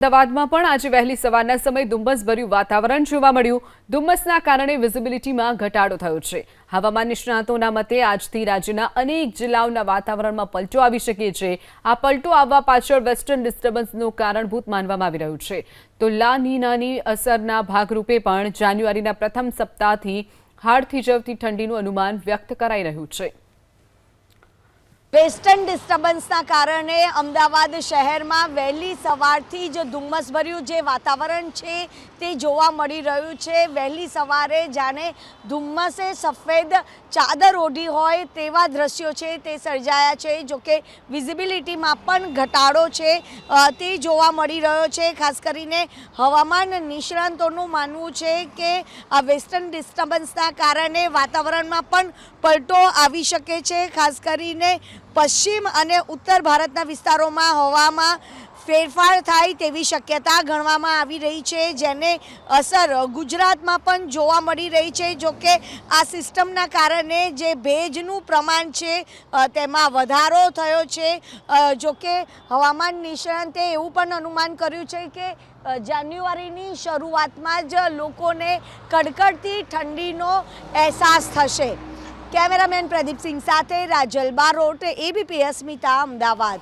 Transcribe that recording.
અમદાવાદમાં પણ આજે વહેલી સવારના સમયે ધુમ્મસભર્યું વાતાવરણ જોવા મળ્યું. ધુમ્મસના કારણે વિઝિબિલિટીમાં ઘટાડો થયો છે. હવામાન નિષ્ણાતોના મતે આજથી રાજ્યના અનેક જિલ્લાઓના વાતાવરણમાં પલટો આવી શકે છે. આ પલટો આવવા પાછળ વેસ્ટર્ન ડિસ્ટર્બન્સનું કારણભૂત માનવામાં આવી રહ્યું છે. તો લા નીનાની અસરના ભાગરૂપે પણ જાન્યુઆરીના પ્રથમ સપ્તાહથી હાડ થીજવતી ઠંડીનું અનુમાન વ્યક્ત કરાઈ રહ્યું છે. વેસ્ટર્ન ડિસ્ટર્બન્સના કારણે અમદાવાદ શહેરમાં વહેલી સવારથી જ ધુમ્મસભર્યું જે વાતાવરણ છે તે જોવા મળી રહ્યું છે. વહેલી સવારે જાણે ધુમ્મસે સફેદ ચાદર ઓઢી હોય તેવા દ્રશ્યો છે તે સર્જાયા છે. જોકે વિઝિબિલિટીમાં પણ ઘટાડો છે તે જોવા મળી રહ્યો છે. ખાસ કરીને હવામાન નિષ્ણાંતોનું માનવું છે કે આ વેસ્ટર્ન ડિસ્ટર્બન્સના કારણે વાતાવરણમાં પણ પલટો આવી શકે છે. ખાસ કરીને પશ્ચિમ અને ઉત્તર ભારતના વિસ્તારોમાં હવામાં ફેરફાર થાય તેવી શક્યતા ગણવામાં આવી રહી છે, જેને અસર ગુજરાતમાં પણ જોવા મળી રહી છે, જો કે આ સિસ્ટમના કારણે જે ભેજનું પ્રમાણ છે તેમાં વધારો થયો છે. જોકે હવામાન નિષ્ણાંતે એવું પણ અનુમાન કર્યું છે કે જાન્યુઆરીની શરૂઆતમાં જ લોકોને કડકડતી ઠંડીનો અહેસાસ થશે. કેમેરામેન પ્રદીપસિંહ સાથે રાજલ બારોટ એબીપી અસ્મિતા અમદાવાદ.